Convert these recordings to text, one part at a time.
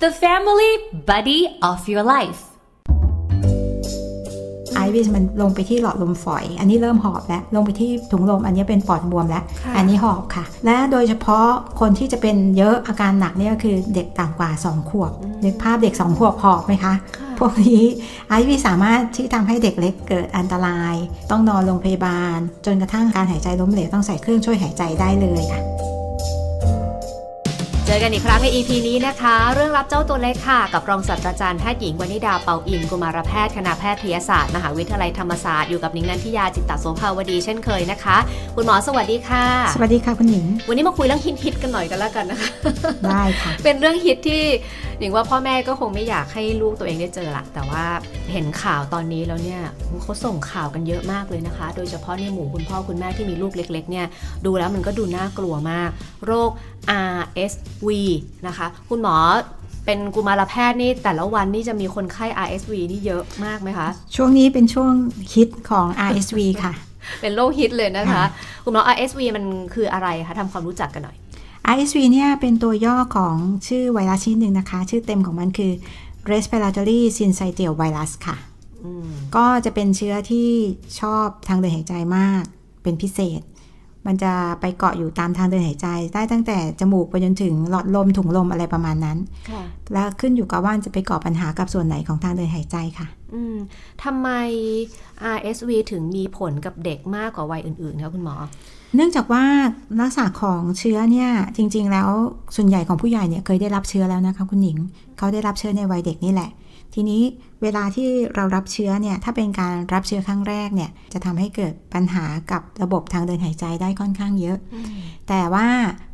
the family buddy of your life ไอวิสมันลงไปที่หลอดลมฝอย อันนี้เริ่มหอบแล้วลงไปที่ถุงลม อันนี้เป็นปอดบวมแล้วค่ะอันนี้หอบค่ะ และโดยเฉพาะคนที่จะเป็นเยอะอาการหนักเนี่ยก็คือเด็กต่ำกว่า 2 ขวบนึกภาพเด็ก 2 ขวบหอบไหมคะ พวกนี้ไอวิสามารถที่ทำให้เด็กเล็กเกิดอันตราย ต้องนอนโรงพยาบาล จนกระทั่งการหายใจล้มเหลวต้องใส่เครื่องช่วยหายใจได้เลยค่ะเจอกันอีกครั้งใน EP นี้นะคะ เรื่องรับเจ้าตัวเล็กค่ะ กับรองศาสตราจารย์แพทย์หญิงวนิดาเปาอินกุมารแพทย์คณะแพทยศาสตร์มหาวิทยาลัยธรรมศาสตร์อยู่กับนิ้งนันทิยาจิตตโสภาวดีเช่นเคยนะคะ คุณหมอสวัสดีค่ะ สวัสดีค่ะคุณหญิง วันนี้มาคุยเรื่องฮิตๆกันหน่อยกันแล้วกันนะคะได้ค่ะ เป็นเรื่องฮิตที่หนิงว่าพ่อแม่ก็คงไม่อยากให้ลูกตัวเองได้เจอละแต่ว่าเห็นข่าวตอนนี้แล้วเนี่ยเขาส่งข่าวกันเยอะมากเลยนะคะ โดยเฉพาะในหมู่คุณพ่อคุณแม่ที่มีลูกเล็กๆเนี่ยดูแล้วมันก็ดูน่ากลัวมาก โรค RSV นะคะ คุณหมอเป็นกุมารแพทย์นี่แต่ละวันนี่จะมีคนไข้ RSV นี่เยอะมากไหมคะ ช่วงนี้เป็นช่วงฮิตของ RSV ค่ะ เป็นโรคฮิตเลยนะคะค่ะคุณหมอ RSV มันคืออะไรคะทำความรู้จักกันหน่อย RSV เนี่ยเป็นตัวย่อของชื่อไวรัสชนิดหนึ่งนะคะ ชื่อเต็มของมันคือ respiratory syncytial virus ค่ะอืมก็จะเป็นเชื้อที่ชอบทางเดินหายใจมากเป็นพิเศษ มันจะไปเกาะอยู่ตามทางเดินหายใจ ได้ตั้งแต่จมูกไปจนถึงหลอดลมถุงลมอะไรประมาณนั้นค่ะแล้วขึ้นอยู่กับว่าจะไปก่อปัญหากับส่วนไหนของทางเดินหายใจค่ะ อืมทำไม RSV ถึงมีผลกับเด็กมากกว่าวัยอื่นๆคะคุณหมอ เนื่องจากว่าลักษณะของเชื้อเนี่ยจริง ๆ แล้วส่วนใหญ่ของผู้ใหญ่เนี่ยเคยได้รับเชื้อแล้วนะคะคุณหญิง เขาได้รับเชื้อในวัยเด็กนี่แหละ ทีนี้เวลาที่เรารับเชื้อเนี่ยถ้าเป็นการรับเชื้อครั้งแรกเนี่ยจะทำให้เกิดปัญหากับระบบทางเดินหายใจได้ค่อนข้างเยอะ แต่ว่า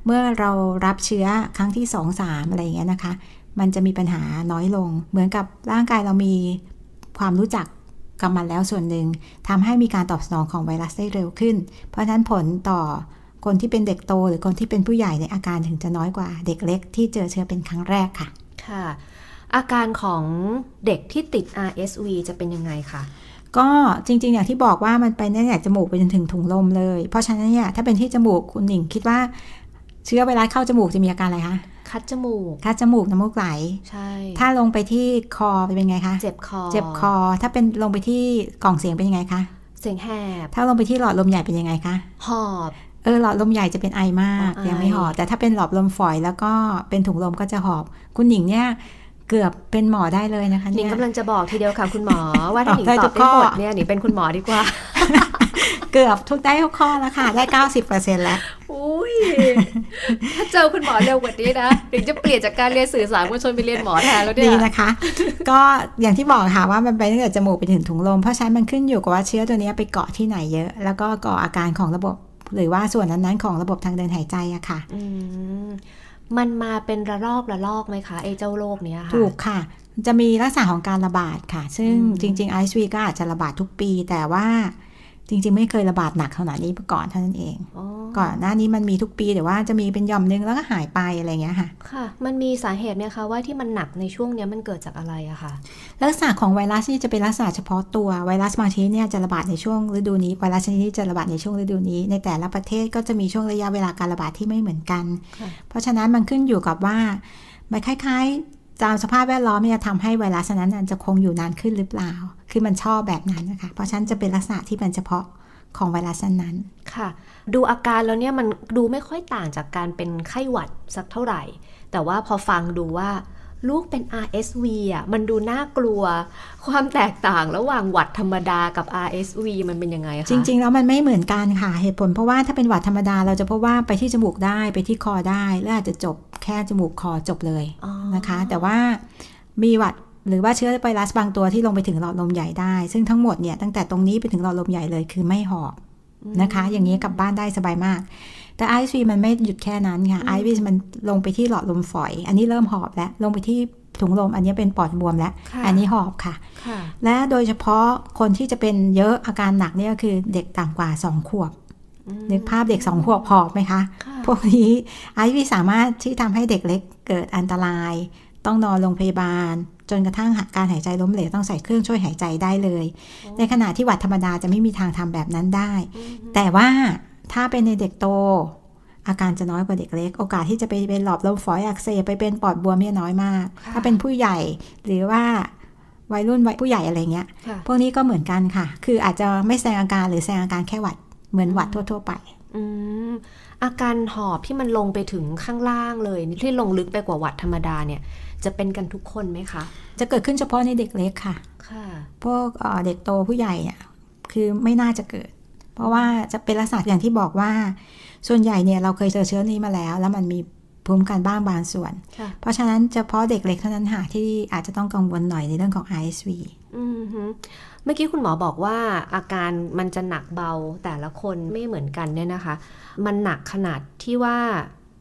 เมื่อเรารับเชื้อครั้งที่2 3อะไรอย่างเงี้ยนะคะ มันจะมีปัญหาน้อยลง เหมือนกับร่างกายเรามีความรู้จัก กับมันแล้วส่วนหนึ่งทำให้มีการตอบสนองของไวรัสได้เร็วขึ้น เพราะฉะนั้นผลต่อคนที่เป็นเด็กโตหรือคนที่เป็นผู้ใหญ่ในยอาการถึงจะน้อยกว่าเด็กเล็กที่เจอเชื้อเป็นครั้งแรกค่ะ ค่ะ อาการของเด็กที่ติด RSV จะเป็นยังไงคะก็จริง ๆ อย่างที่บอกว่ามันไปตั้งแต่จมูกไปจนถึงถุงลมเลย เพราะฉะนั้นเนี่ยถ้าเป็นที่จมูกคุณหนิงคิดว่าเชื้อไวรัสเข้าจมูกจะมีอาการอะไรคะ คัดจมูก คัดจมูกน้ำมูกไหล ใช่ ถ้าลงไปที่คอเป็นไงคะ เจ็บคอ เจ็บคอ ถ้าเป็นลงไปที่กล่องเสียงเป็นยังไงคะ เสียงแหบ ถ้าลงไปที่หลอดลมใหญ่เป็นยังไงคะ หอบ เออหลอดลมใหญ่จะเป็นไอมากอ๋อไอยังไม่หอบ แต่ถ้าเป็นหลอดลมฝอยแล้วก็เป็นถุงลมก็จะหอบ คุณหญิงเนี่ยเกือบเป็นหมอได้เลยนะคะหนิเนี่งยกำลังจะบอกทีเดียวค่ะคุณหมอ ว่าถ้าหนิงตอบได้ตทุอบกไม่ข้อหมดเนี่ยหนิงเป็นคุณหมอดีกว่า เกือบทุกได้ทุกข้อแล้วค่ะ ได้90%แล้วอุ้ยถ้าเจอคุณหมอเร็วกว่านี้นะหนิงจะเปลี่ยนจากการเรียนสื่อสารมวลชนไปเรียนหมอแทนแล้วเนี่ดียนะคะ ก็อย่างที่บอกค่ะว่ามันไปตั้งแต่จมูกไปถึงถุงลมเพราะฉะนั้นมันขึ้นอยู่กับว่าเชื้อตัวเนี้ยไปเกาะที่ไหนเยอะ แล้วก็ก่ออาการของระบบ หรือว่าส่วนนั้นๆของระบบทางเดินหายใจอะค่ะอืมมันมาเป็นระลอกระลอกไหมคะไอ้เจ้าโรคเนี้ยค่ะถูกค่ะจะมีลักษณะของการระบาดค่ะ ซึ่งอืมจริงๆ ISV ก็อาจจะระบาดทุกปี แต่ว่า จริงๆ ไม่เคยระบาดหนักขนาดนี้มาก่อนเท่านั้นเองอ๋อก่อนหน้านี้มันมีทุกปีแต่ว่าจะมีเป็นหย่อมนึงแล้วก็หายไปอะไรอย่างเงี้ยค่ะ ค่ะ มันมีสาเหตุไหมคะว่าที่มันหนักในช่วงเนี้ยมันเกิดจากอะไรอะค่ะลักษณะของไวรัสนี่จะเป็นลักษณะเฉพาะตัวไวรัสบางชนิดเนี่ยจะระบาดในช่วงฤดูนี้ไวรัสชนิดนี้จะระบาดในช่วงฤดูนี้ ในแต่ละประเทศก็จะมีช่วงระยะเวลาการระบาดที่ไม่เหมือนกันค่ะเพราะฉะนั้นมันขึ้นอยู่กับว่ามันคล้ายๆ ตามสภาพแวดล้อมเนี่ยทำให้ไวรัสนั้นจะคงอยู่นานขึ้นหรือเปล่า คือมันชอบแบบนั้นนะคะ เพราะฉะนั้นจะเป็นลักษณะที่เป็นเฉพาะของไวรัสนั้น ค่ะ ดูอาการแล้วเนี่ยมันดูไม่ค่อยต่างจากการเป็นไข้หวัดสักเท่าไหร่ แต่ว่าพอฟังดูว่า ลูกเป็น RSV อะมันดูน่ากลัว ความแตกต่างระหว่างหวัดธรรมดากับ RSV มันเป็นยังไงคะจริง ๆ แล้วมันไม่เหมือนกันค่ะเหตุผลเพราะว่าถ้าเป็นหวัดธรรมดาเราจะพบว่าไปที่จมูกได้ไปที่คอได้แล้วอาจจะจบแค่จมูกคอจบเลยอ๋อนะคะ แต่ว่ามีหวัดหรือว่าเชื้อไวรัสบางตัวที่ลงไปถึงหลอดลมใหญ่ได้ ซึ่งทั้งหมดเนี่ยตั้งแต่ตรงนี้ไปถึงหลอดลมใหญ่เลยคือไม่หอบนะคะ อย่างนี้กลับบ้านได้สบายมาก แต่ ISV มันไม่หยุดแค่นั้นค่ะ ISV มันลงไปที่หลอดลมฝอย อันนี้เริ่มหอบแล้ว ลงไปที่ถุงลม อันนี้เป็นปอดบวมแล้วค่ะอันนี้หอบค่ะค่ะ และโดยเฉพาะคนที่จะเป็นเยอะอาการหนักเนี่ยก็คือเด็กต่ำกว่า2ขวบนึกภาพเด็ก2ขวบหอบไหมคะค่ะพวกนี้ไอวีสามารถที่ทำให้เด็กเล็กเกิดอันตราย ต้องนอนโรงพยาบาล จนกระทั่งการหายใจล้มเหลวต้องใส่เครื่องช่วยหายใจได้เลย ในขณะที่หวัดธรรมดาจะไม่มีทางทำแบบนั้นได้ แต่ว่า ถ้าเป็นในเด็กโต อาการจะน้อยกว่าเด็กเล็ก โอกาสที่จะไปเป็นหลอดลมฝอยอักเสบไปเป็นปอดบวมเนี่ยน้อยมากค่ะถ้าเป็นผู้ใหญ่หรือว่าวัยรุ่นวัยผู้ใหญ่อะไรเงี้ยค่ะพวกนี้ก็เหมือนกันค่ะ คืออาจจะไม่แสดงอาการหรือแสดงอาการแค่หวัดเหมือนหวัดทั่ว ๆ ไปอืมอาการหอบที่มันลงไปถึงข้างล่างเลยที่ลงลึกไปกว่าหวัดธรรมดาเนี่ย จะเป็นกันทุกคนไหมคะ จะเกิดขึ้นเฉพาะในเด็กเล็กค่ะ ค่ะ พวกเอ่อเด็กโตผู้ใหญ่เนี่ยคือไม่น่าจะเกิด เพราะว่าจะเป็นลักษณะอย่างที่บอกว่า ส่วนใหญ่เนี่ยเราเคยเจอเชื้อนี้มาแล้ว แล้วมันมีภูมิคุ้มกันบ้างบางส่วนค่ะเพราะฉะนั้นเฉพาะเด็กเล็กเท่านั้นค่ะที่อาจจะต้องกังวลหน่อยในเรื่องของ ISV อืมฮึเมื่อกี้คุณหมอบอกว่าอาการมันจะหนักเบาแต่ละคนไม่เหมือนกันเนี่ยนะคะ มันหนักขนาดที่ว่า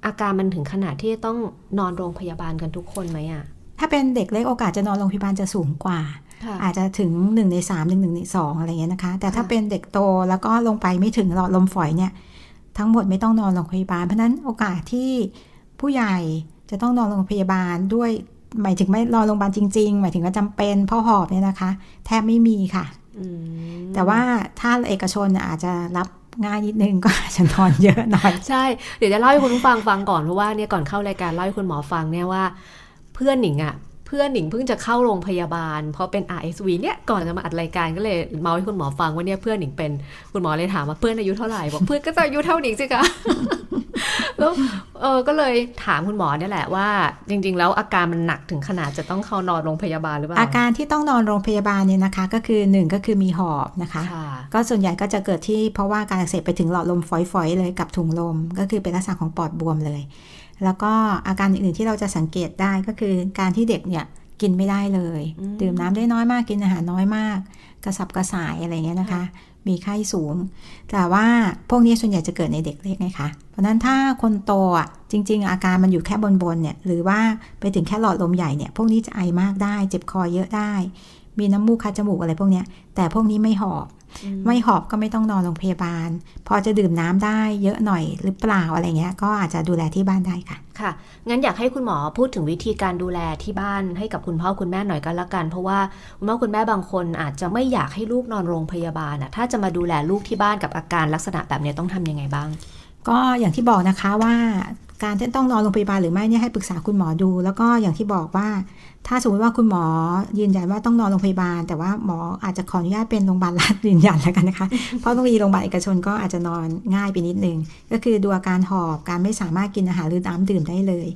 อาการมันถึงขนาดที่จะต้องนอนโรงพยาบาลกันทุกคนไหมอะถ้าเป็นเด็กเล็กโอกาสจะนอนโรงพยาบาลจะสูงกว่าค่ะ อาจจะถึง1ใน3ถึง1ใน2อะไรเงี้ยนะคะ แต่ถ้าค่ะเป็นเด็กโตแล้วก็ลงไปไม่ถึงหลอดลมฝอยเนี่ย ทั้งหมดไม่ต้องนอนโรงพยาบาล เพราะฉะนั้นโอกาสที่ผู้ใหญ่จะต้องนอนโรงพยาบาลด้วยหมายถึงไม่นอนโรงพยาบาลจริงๆ หมายถึงว่าจำเป็นเพ่อหอบเนี่ยนะคะ แทบไม่มีค่ะอืมแต่ว่าถ้าเอกชนน่ะอาจจะรับง่ายนิดนึงก็อาจจะนอนเยอะหน่อย ใช่ เดี๋ยวจะเล่าให้คุณผู้ฟังฟังก่อนเพราะว่าเนี่ยก่อนเข้ารายการเล่าให้คุณหมอฟังเนี่ยว่า เพื่อนหนิงอะ เพื่อนหนิงเพิ่งจะเข้าโรงพยาบาล เพราะเป็น RSV เนี่ยก่อนจะมาอัดรายการก็เลยเมาให้คุณหมอฟังว่าเนี่ยเพื่อนหนิงเป็นคุณหมอเลยถามว่าเพื่อนอายุเท่าไหร่บอกเพื่อนก็จะอายุเท่าหนิงสิคะแล้วเออก็เลยถามคุณหมอเนี่ยแหละว่า จริง ๆ แล้วอาการมันหนักถึงขนาดจะต้องเข้านอนโรงพยาบาลหรือเปล่าอาการที่ต้องนอนโรงพยาบาลเนี่ยนะคะ ก็คือหนึ่งก็คือมีหอบนะคะค่ะก็ส่วนใหญ่ก็จะเกิดที่เพราะว่าการอักเสบไปถึงหลอดลมฝอยๆเลยกับถุงลม ก็คือเป็นลักษณะของปอดบวมเลย แล้วก็อาการอื่นๆที่เราจะสังเกตได้ก็คือการที่เด็กเนี่ยกินไม่ได้เลยอืมดื่มน้ำได้น้อยมากกินอาหารน้อยมาก กระสับกระส่ายอะไรเงี้ยนะคะค่ะมีไข้สูง แต่ว่าพวกนี้ส่วนใหญ่จะเกิดในเด็กเล็กไงคะเพราะฉะนั้นถ้าคนโตอะจริง ๆ อาการมันอยู่แค่บนๆเนี่ยหรือว่าไปถึงแค่หลอดลมใหญ่เนี่ยพวกนี้จะไอมากได้ เจ็บคอเยอะได้ มีน้ำมูกคัดจมูกอะไรพวกเนี้ย แต่พวกนี้ไม่หอบอืมไม่หอบก็ไม่ต้องนอนโรงพยาบาล พอจะดื่มน้ำได้เยอะหน่อยหรือเปล่าอะไรเงี้ย ก็อาจจะดูแลที่บ้านได้ค่ะ ค่ะ งั้นอยากให้คุณหมอพูดถึงวิธีการดูแลที่บ้านให้กับคุณพ่อคุณแม่หน่อยก็แล้วกัน เพราะว่าคุณพ่อคุณแม่บางคนอาจจะไม่อยากให้ลูกนอนโรงพยาบาลอะถ้าจะมาดูแลลูกที่บ้านกับอาการลักษณะแบบเนี้ยต้องทำยังไงบ้าง ก็อย่างที่บอกนะคะว่าการที่ต้องนอนโรงพยาบาลหรือไม่เนี่ยให้ปรึกษาคุณหมอดู แล้วก็อย่างที่บอกว่า ถ้าสมมติว่าคุณหมอยืนยันว่าต้องนอนโรงพยาบาล แต่ว่าหมออาจจะขออนุญาตเป็นโรงพยาบาลรัฐยืนยันแล้วกันนะคะ เพราะบางทีโรงพยาบาลเอกชนก็อาจจะนอนง่ายไปนิดนึง ก็คือดูอาการหอบการไม่สามารถกินอาหารหรือน้ำดื่มได้เลย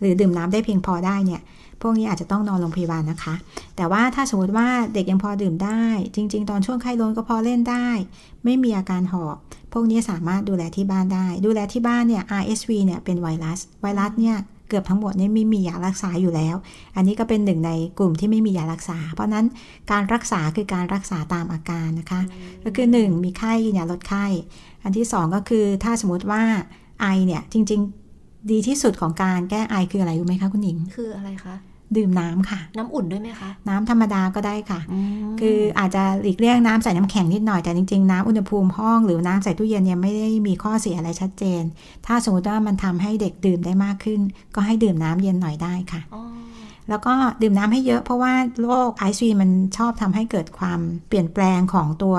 หรือดื่มน้ำได้เพียงพอได้เนี่ย พวกนี้อาจจะต้องนอนโรงพยาบาลนะคะ แต่ว่าถ้าสมมติว่าเด็กยังพอดื่มได้ จริง ๆ ตอนช่วงไข้ลนก็พอเล่นได้ ไม่มีอาการหอบ พวกนี้สามารถดูแลที่บ้านได้ ดูแลที่บ้านเนี่ย RSV เนี่ยเป็นไวรัส ไวรัสเนี่ยเกือบทั้งหมดเนี่ยไม่มียารักษาอยู่แล้ว อันนี้ก็เป็นหนึ่งในกลุ่มที่ไม่มียารักษา เพราะฉะนั้นการรักษาคือการรักษาตามอาการนะคะ ก็คือ 1 มีไข้กินยาลดไข้ อันที่ 2 ก็คือถ้าสมมติว่าไอเนี่ยจริง ๆ ดีที่สุดของการแก้ไอคืออะไรรู้ไหมคะคุณหญิง คืออะไรคะ ดื่มน้ำค่ะ น้ำอุ่นด้วยไหมคะ น้ำธรรมดาก็ได้ค่ะมคืออาจจะหลีกเลี่ยงน้ำใส่น้ำแข็งนิดหน่อยแต่จริงๆน้ำอุณหภูมิห้องหรือน้ำใส่ตู้เย็นเนี่ยไม่ได้มีข้อเสียอะไรชัดเจน ถ้าสมมติว่ามันทำให้เด็กดื่มได้มากขึ้น ก็ให้ดื่มน้ำเย็นหน่อยได้ค่ะอ๋อแล้วก็ดื่มน้ำให้เยอะเพราะว่าโรคไอซีมันชอบทำให้เกิดความเปลี่ยนแปลงของตัว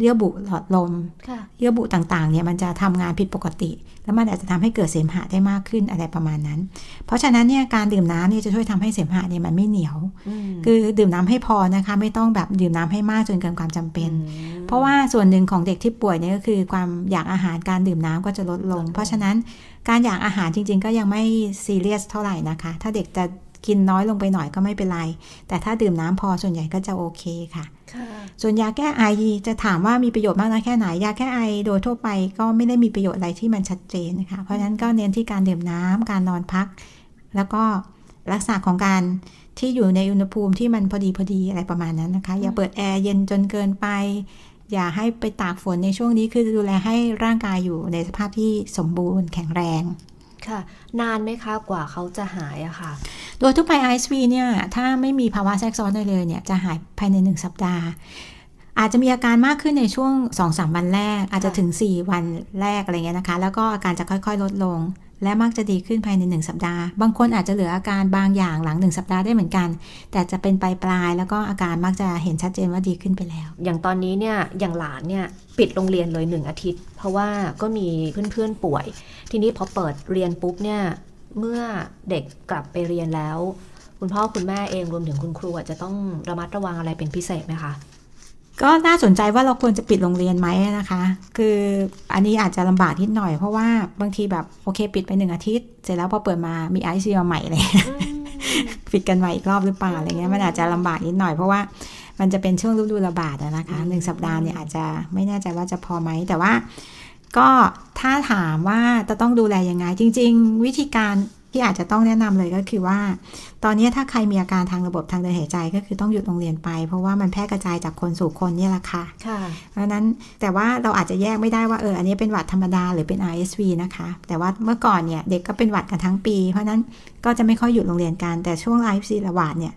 เยื่อบุหลอดลมค่ะเยื่อบุต่างๆเนี่ยมันจะทำงานผิดปกติ แล้วมันอาจจะทำให้เกิดเสมหะได้มากขึ้นอะไรประมาณนั้น เพราะฉะนั้นเนี่ยการดื่มน้ำเนี่ยจะช่วยทำให้เสมหะเนี่ยมันไม่เหนียวอืมคือดื่มน้ำให้พอนะคะไม่ต้องแบบดื่มน้ำให้มากจนเกินความจำเป็นอืมเพราะว่าส่วนหนึ่งของเด็กที่ป่วยเนี่ยก็คือความอยากอาหารการดื่มน้ำก็จะลดลงลดลง เพราะฉะนั้นการอยากอาหารจริง ๆ ก็ยังไม่ซีเรียสเท่าไหร่นะคะ ถ้าเด็กจะ กินน้อยลงไปหน่อยก็ไม่เป็นไร แต่ถ้าดื่มน้ำพอส่วนใหญ่ก็จะโอเคค่ะค่ะ ส่วนยาแก้ไอจะถามว่ามีประโยชน์มากน้อยแค่ไหน ยาแก้ไอโดยทั่วไปก็ไม่ได้มีประโยชน์อะไรที่มันชัดเจนนะคะเพราะฉะนั้นก็เน้นที่การดื่มน้ำการนอนพัก แล้วก็ลักษณะของการที่อยู่ในอุณหภูมิที่มันพอดีพอดีอะไรประมาณนั้นนะคะ อย่าเปิดแอร์เย็นจนเกินไป อย่าให้ไปตากฝนในช่วงนี้คือดูแลให้ร่างกายอยู่ในสภาพที่สมบูรณ์แข็งแรงค่ะ นานไหมคะกว่าเขาจะหายอะค่ะ โดยทั่วไป ISV เนี่ย ถ้าไม่มีภาวะแทรกซ้อนได้เลยเนี่ย จะหายภายใน 1 สัปดาห์ อาจจะมีอาการมากขึ้นในช่วง 2-3 วันแรก อาจจะถึง 4 วันแรกอะไรเงี้ยนะคะ แล้วก็อาการจะค่อยๆ ลดลง และมักจะดีขึ้นภายใน 1 สัปดาห์ บางคนอาจจะเหลืออาการบางอย่างหลัง 1 สัปดาห์ได้เหมือนกัน แต่จะเป็นปลายปลายๆแล้วก็อาการมักจะเห็นชัดเจนว่าดีขึ้นไปแล้ว อย่างตอนนี้เนี่ย อย่างหลานเนี่ยปิดโรงเรียนเลยหนึ่งอาทิตย์ เพราะว่าก็มีเพื่อนๆป่วย ทีนี้พอเปิดเรียนปุ๊บเนี่ย เมื่อเด็กกลับไปเรียนแล้ว คุณพ่อคุณแม่เองรวมถึงคุณครูอาจจะต้องระมัดระวังอะไรเป็นพิเศษไหมคะก็น่าสนใจว่าเราควรจะปิดโรงเรียนไหมนะคะ คืออันนี้อาจจะลำบากนิดหน่อยเพราะว่าบางทีแบบโอเค ปิดไปหนึ่งอาทิตย์ เสร็จแล้วพอเปิดมามีไอซีมาใหม่เลยปิดกันใหม่อีกรอบหรือเปล่าอะไรเงี้ยมันอาจจะลำบากนิดหน่อยเพราะว่ามันจะเป็นช่วงฤดูระบาดอะนะคะอืมหนึ่งสัปดาห์เนี่ยอาจจะไม่แน่ใจว่าจะพอไหมแต่ว่า ก็ถ้าถามว่าจะต้องดูแลยังไง จริง ๆ วิธีการที่อาจจะต้องแนะนำเลยก็คือว่า ตอนนี้ถ้าใครมีอาการทางระบบทางเดินหายใจก็คือต้องหยุดโรงเรียนไป เพราะว่ามันแพร่กระจายจากคนสู่คนเนี่ยแหละค่ะค่ะ เพราะฉะนั้นแต่ว่าเราอาจจะแยกไม่ได้ว่าเอออันนี้เป็นหวัดธรรมดาหรือเป็น RSV นะคะ แต่ว่าเมื่อก่อนเนี่ยเด็กก็เป็นหวัดกันทั้งปี เพราะฉะนั้นก็จะไม่ค่อยหยุดโรงเรียนกันแต่ช่วง RSV ระบาดเนี่ย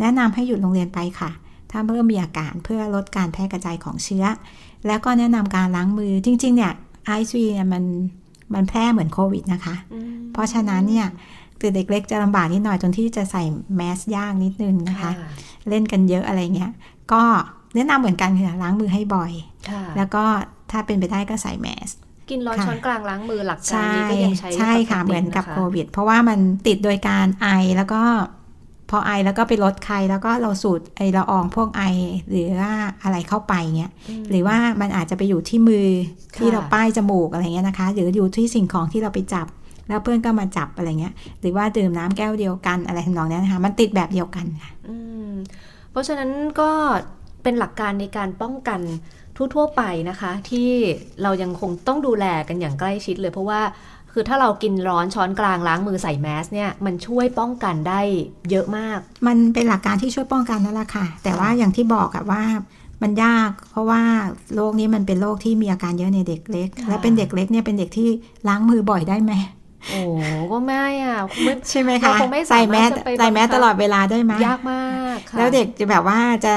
แนะนำให้หยุดโรงเรียนไปค่ะ ถ้าเริ่มมีอาการเพื่อลดการแพร่กระจายของเชื้อ แล้วก็แนะนำการล้างมือจริง ๆ เนี่ย RSV เนี่ยมันมันแพร่เหมือนโควิดนะคะ เพราะฉะนั้นเนี่ยคือเด็กเล็กจะลำบากนิดหน่อยจนที่จะใส่แมสยากนิดนึงนะคะ เล่นกันเยอะอะไรเงี้ย ก็แนะนำเหมือนกันค่ะล้างมือให้บ่อยค่ะแล้วก็ถ้าเป็นไปได้ก็ใส่แมสกินร้อนค่ะช้อนกลางล้างมือหลักการใช่นี้ก็ยังใช้ใช่ค่ะปติเหมือนกับะะโควิด เพราะว่ามันติดโดยการไอแล้วก็ พอไอแล้วก็ไปลดไข้แล้วก็เราสูดไอละอองพวกไอหรือว่าอะไรเข้าไปเงี้ยมหรือว่ามันอาจจะไปอยู่ที่มือที่ค่ะเราป้ายจมูกอะไรเงี้ยนะคะ หรืออยู่ที่สิ่งของที่เราไปจับ แล้วเพื่อนก็มาจับอะไรเงี้ย หรือว่าดื่มน้ำแก้วเดียวกันอะไรทำนองเนี้ยนะคะ มันติดแบบเดียวกันค่ะอืมเพราะฉะนั้นก็เป็นหลักการในการป้องกันทั่วๆไปนะคะ ที่เรายังคงต้องดูแลกันอย่างใกล้ชิดเลยเพราะว่า คือถ้าเรากินร้อนช้อนกลางล้างมือใส่แมสเนี่ยมันช่วยป้องกันได้เยอะมาก มันเป็นหลักการที่ช่วยป้องกันนั่นแหละค่ะ แต่ว่าอย่างที่บอกอะว่ามันยาก เพราะว่าโรคนี้มันเป็นโรคที่มีอาการเยอะในเด็กเล็กค่ะและเป็นเด็กเล็กเนี่ยเป็นเด็กที่ล้างมือบ่อยได้ไหมโอ้ก็ไม่อะคงไม่ใช่ไหมเราคะคงไม่สามารถใส่แมสจะไปใส่แมสบังคับตลอดเวลาได้ไหมยากมากค่ะแล้วเด็กจะแบบว่าจะ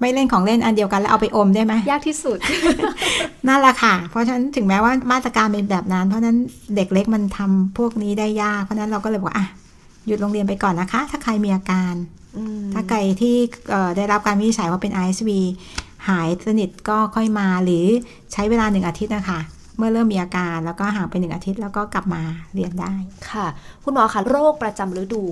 ไม่เล่นของเล่นอันเดียวกันแล้วเอาไปอมได้ไหมยากที่สุด นั่นแหละค่ะ เพราะฉะนั้นถึงแม้ว่ามาตรการเป็นแบบนั้น เพราะฉะนั้นเด็กเล็กมันทำพวกนี้ได้ยาก เพราะฉะนั้นเราก็เลยบอกว่าอะหยุดโรงเรียนไปก่อนนะคะ ถ้าใครมีอาการอืมถ้าใครที่เอ่อได้รับการวินิจฉัยว่าเป็น ISV หายสนิทก็ค่อยมาหรือใช้เวลาหนึ่งอาทิตย์นะคะเมื่อเริ่มมีอาการแล้วก็ห่างไปหนึ่งอาทิตย์แล้วก็กลับมาเรียนได้ค่ะ คุณหมอคะโรคประจำฤดู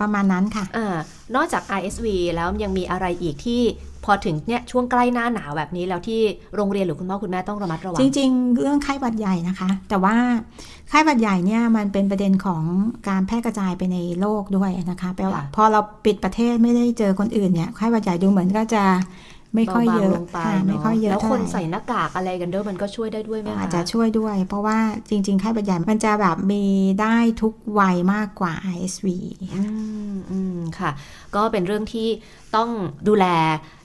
ประมาณนั้นค่ะอานอกจาก RSV แล้วยังมีอะไรอีกที่ พอถึงเนี่ยช่วงใกล้หน้าหนาวแบบนี้แล้วที่โรงเรียนหรือคุณพ่อคุณแม่ต้องระมัดระวัง จริง ๆ เรื่องไข้หวัดใหญ่นะคะ แต่ว่าไข้หวัดใหญ่เนี่ยมันเป็นประเด็นของการแพร่กระจายไปในโลกด้วยนะคะแปลว่าค่ะพอเราปิดประเทศไม่ได้เจอคนอื่นเนี่ยไข้หวัดใหญ่ดูเหมือนก็จะ ไม่ค่อยเยอะบางๆลงไปค่ะไม่เนาะค่อยเยอะแล้วเท่าคนไหร่ใส่หน้ากากอะไรกันด้วยมันก็ช่วยได้ด้วยไหมคะอาจจะช่วยด้วย เพราะว่าจริง ๆ ไข้หวัดใหญ่มันจะแบบมีได้ทุกวัยมากกว่า ISV อืมอืมค่ะ ก็เป็นเรื่องที่ต้องดูแล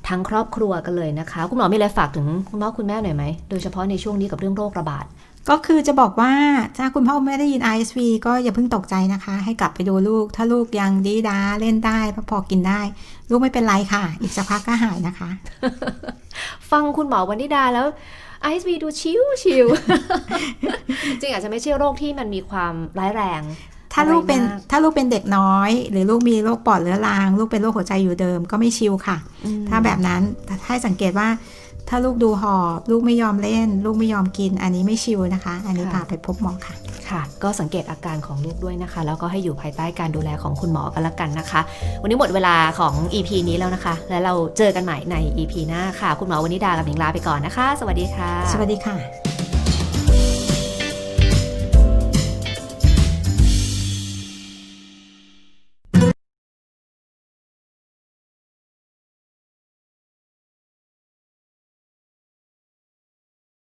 ทั้งครอบครัวกันเลยนะคะ คุณหมอมีอะไรฝากถึงคุณพ่อคุณแม่หน่อยไหมโดยเฉพาะในช่วงนี้กับเรื่องโรคระบาด ก็คือจะบอกว่าถ้าคุณพ่อไม่ได้ยิน ISV ก็อย่าเพิ่งตกใจนะคะ ให้กลับไปดูลูก ถ้าลูกยังดีดาเล่นได้พอกินได้ ลูกไม่เป็นไรค่ะ อีกสักพักก็หายนะคะ ฟังคุณหมอวันนิดาแล้ว ISV ดูชิวชิวจริงอาจจะไม่ใช่โรคที่มันมีความร้ายแรงถ้าลูกเป็นอะไรมากถ้าลูกเป็นเด็กน้อย หรือลูกมีโรคปอดเรื้อรังลูกเป็นโรคหัวใจอยู่เดิมก็ไม่ชิวค่ะอืมถ้าแบบนั้นให้สังเกตว่า ถ้าลูกดูหอบ ลูกไม่ยอมเล่น ลูกไม่ยอมกิน อันนี้ไม่ชิวนะคะ อันนี้พาไปพบหมอค่ะค่ะ ก็สังเกตอาการของลูกด้วยนะคะ แล้วก็ให้อยู่ภายใต้การดูแลของคุณหมอกันละกันนะคะ วันนี้หมดเวลาของ EP นี้แล้วนะคะ แล้วเราเจอกันใหม่ใน EP หน้าค่ะ คุณหมอวันนิดากับหนิงลาไปก่อนนะคะ สวัสดีค่ะ สวัสดีค่ะ